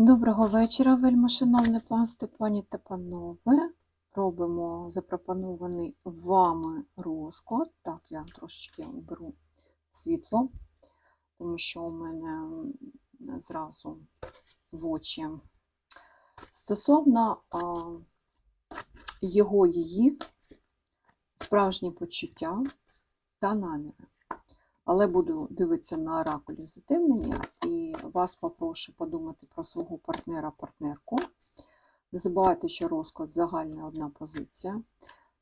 Доброго вечора, вельмишановне панство, пані та панове. Робимо запропонований вами розклад. Так, я трошечки беру світло, тому що у мене зразу в очі. Стосовно його її справжні почуття та наміри. Але буду дивитися на оракулі затемнення вас попрошу подумати про свого партнера-партнерку. Не забувайте, що розклад загальна одна позиція.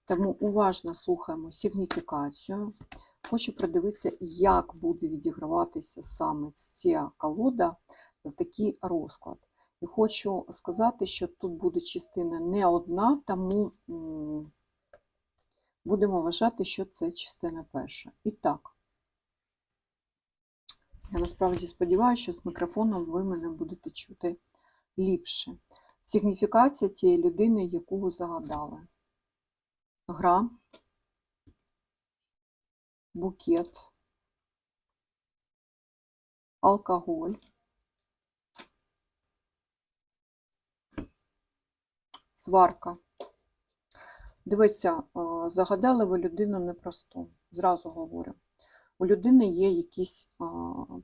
Тому уважно слухаємо сигніфікацію. Хочу придивитися, як буде відіграватися саме ця колода в такий розклад. І хочу сказати, що тут буде частина не одна, тому будемо вважати, що це частина перша. І так. Я насправді сподіваюся, що з мікрофоном ви мене будете чути ліпше. Сигніфікація тієї людини, яку ви загадали. Гра, букет, алкоголь, сварка. Дивіться, загадали ви людину непросту, зразу говорю у людини є якісь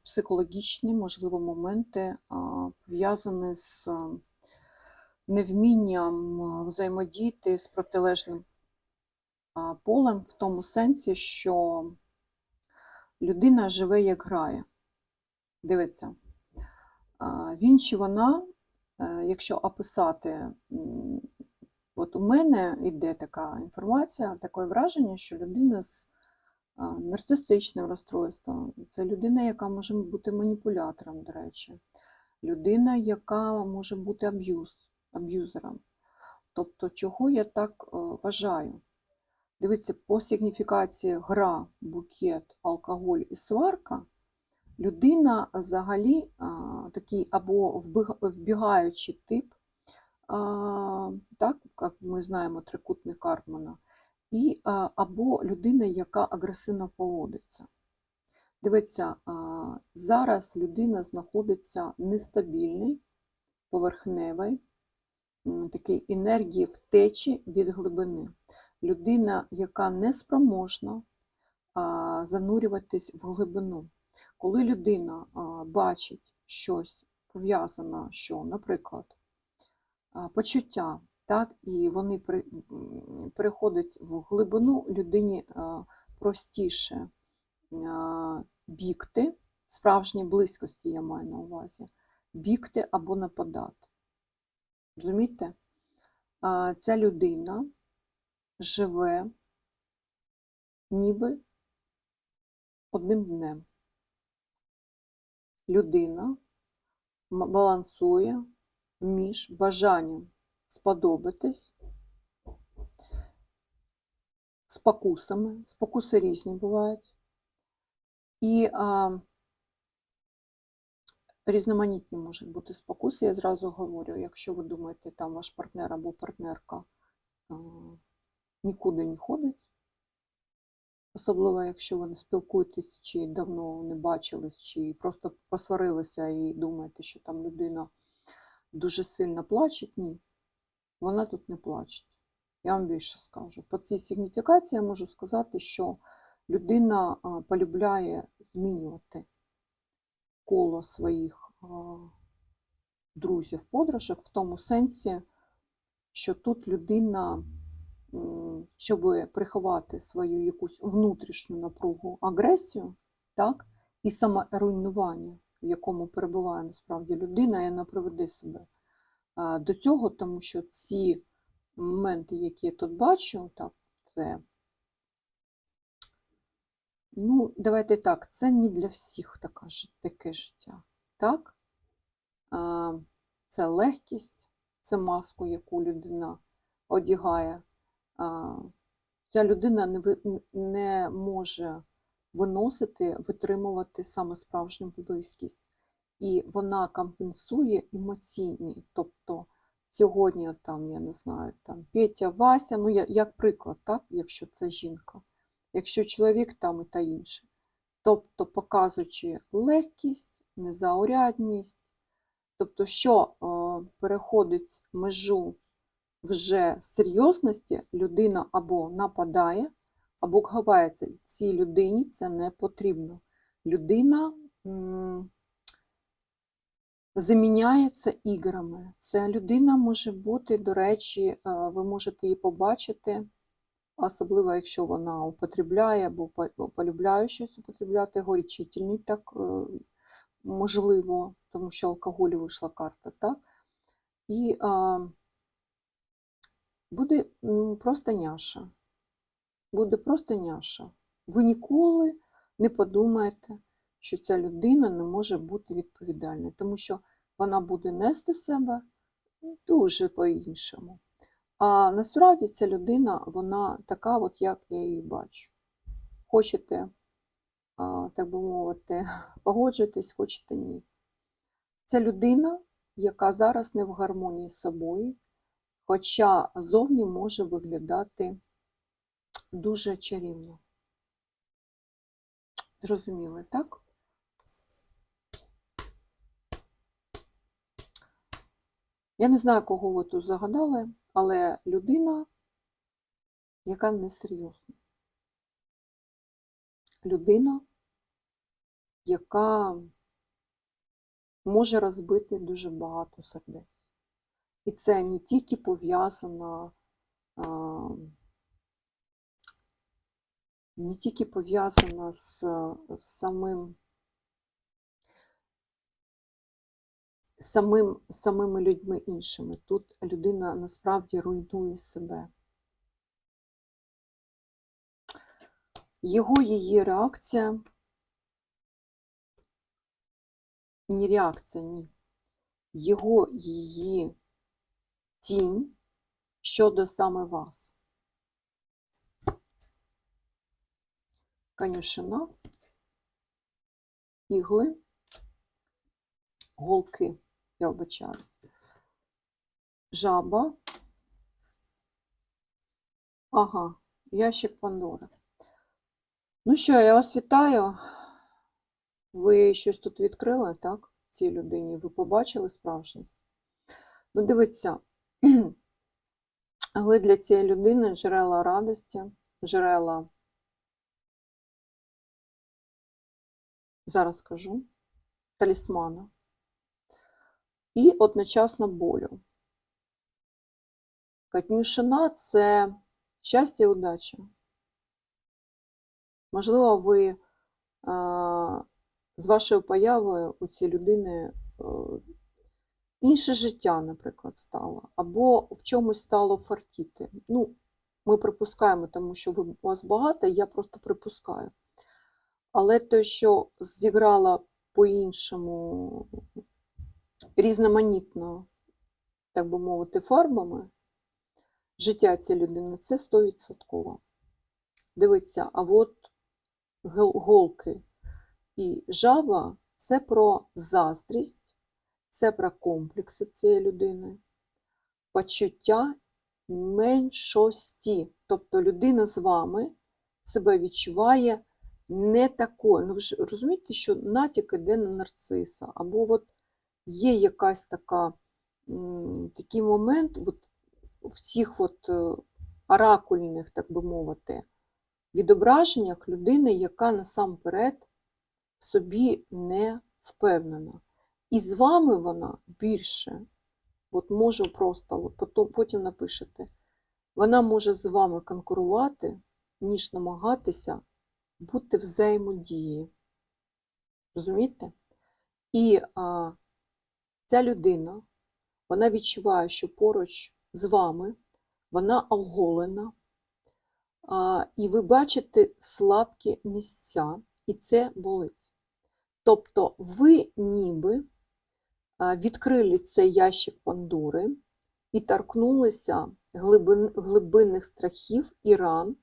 психологічні, можливо, моменти, пов'язані з невмінням взаємодіяти з протилежним полем в тому сенсі, що людина живе як грає. Дивиться, він чи вона, е, якщо описати, от у мене йде така інформація, таке враження, що людина з нарцистичним розстройством. Це людина, яка може бути маніпулятором, до речі, людина, яка може бути аб'юз, аб'юзером. Тобто, чого я так е, вважаю? Дивіться, по сигніфікації гра, букет, алкоголь і сварка, людина взагалі такий або вбігаючий тип, так, як ми знаємо, трикутник Карпмана, і а, або людина, яка агресивно поводиться. Дивіться, зараз людина знаходиться нестабільний, поверхневий, такий енергії втечі від глибини. Людина, яка не спроможна занурюватись в глибину. Коли людина бачить щось пов'язане, що, наприклад, почуття, так, і вони при- переходять в глибину, людині простіше бігти, справжній близькості я маю на увазі, бігти або нападати. Розумієте? Ця людина живе ніби одним днем. Людина балансує між бажанням сподобатись, спокусами, спокуси різні бувають, і а, різноманітні можуть бути спокуси. Я зразу говорю, якщо ви думаєте, там ваш партнер або партнерка а, нікуди не ходить, особливо якщо ви не спілкуєтесь, чи давно не бачились, чи просто посварилися і думаєте, що там людина дуже сильно плаче, ні, вона тут не плаче. Я вам більше скажу. По цій сигніфікації я можу сказати, що людина полюбляє змінювати коло своїх друзів, подружок в тому сенсі, що тут людина, щоб приховати свою якусь внутрішню напругу, агресію, так, і саморуйнування, в якому перебуває насправді людина, і вона приведе себе до цього, тому що ці моменти, які я тут бачу, так, це, ну, давайте так, це не для всіх така, таке життя. Так? Це легкість, це маску, яку людина одягає. Ця людина не, не може виносити, витримувати саме справжню близькість. І вона компенсує емоційні, тобто сьогодні там, я не знаю, там Петя, Вася, ну я- як приклад, так, якщо це жінка, якщо чоловік там і та інше. Тобто, показуючи легкість, незаурядність, Тобто, що е, переходить межу вже серйозності, людина або нападає, або ховається. Цій людині це не потрібно. Людина заміняється іграми. Ця людина може бути, до речі, е, ви можете її побачити, особливо якщо вона употребляє або по- полюбляє щось употребляти, горячительний, так е, можливо, тому що алкоголь вийшла карта, так? І а, буде просто няша. Буде просто няша. Ви ніколи не подумаєте, що ця людина не може бути відповідальною, тому що вона буде нести себе дуже по-іншому. А насправді ця людина, вона така, от як я її бачу. Хочете, так би мовити, погоджуйтесь, хочете ні. Це людина, яка зараз не в гармонії з собою, хоча зовні може виглядати дуже чарівно. Зрозуміли, так? Я не знаю, кого ви тут загадали, але людина, яка несерйозна. Людина, яка може розбити дуже багато сердець. І це не тільки пов'язано, не тільки пов'язано з, з самим, самим, самими людьми іншими. Тут людина насправді руйнує себе. Його її реакція, не реакція, ні. Його її тінь щодо саме вас. Конюшина, ігли, голки, я обичаюсь, жаба, ага, ящик Пандори. Ну що, я вас вітаю. Ви щось тут відкрили, так? Цій людині. Ви побачили справжність? Ну, дивіться, ви для цієї людини джерела радості, джерела, зараз скажу, талісмана і одночасно болю. Катнюшина це щастя і удача. Можливо, ви з вашою появою у цієї людини е, інше життя, наприклад, стало, або в чомусь стало фартіти. Ну, ми припускаємо, тому що ви, у вас багато, я просто припускаю. Але те, що зіграло по-іншому різноманітно, так би мовити, фарбами, життя цієї людини це 100%. Дивіться, а от голки і жаба це про заздрість, це про комплекси цієї людини, почуття меншості. Тобто людина з вами себе відчуває не такою. Ну, ви ж розумієте, що натяк іде на нарциса, або от є якась така, такий момент от, в цих от е, оракульних, так би мовити, відображеннях людини, яка насамперед собі не впевнена. І з вами вона більше, от можу просто, от потім напишете, вона може з вами конкурувати, ніж намагатися бути взаємодії. Розумієте? І а, ця людина, вона відчуває, що поруч з вами вона оголена, і ви бачите слабкі місця, і це болить. Тобто ви ніби відкрили цей ящик Пандори і торкнулися глибин, глибинних страхів і ран,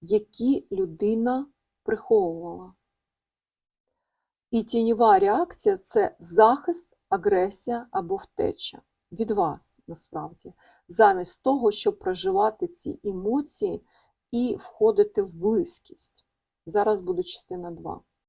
які людина приховувала. І тіньова реакція це захист, агресія або втеча від вас, насправді, замість того, щоб проживати ці емоції і входити в близькість. Зараз буде частина 2.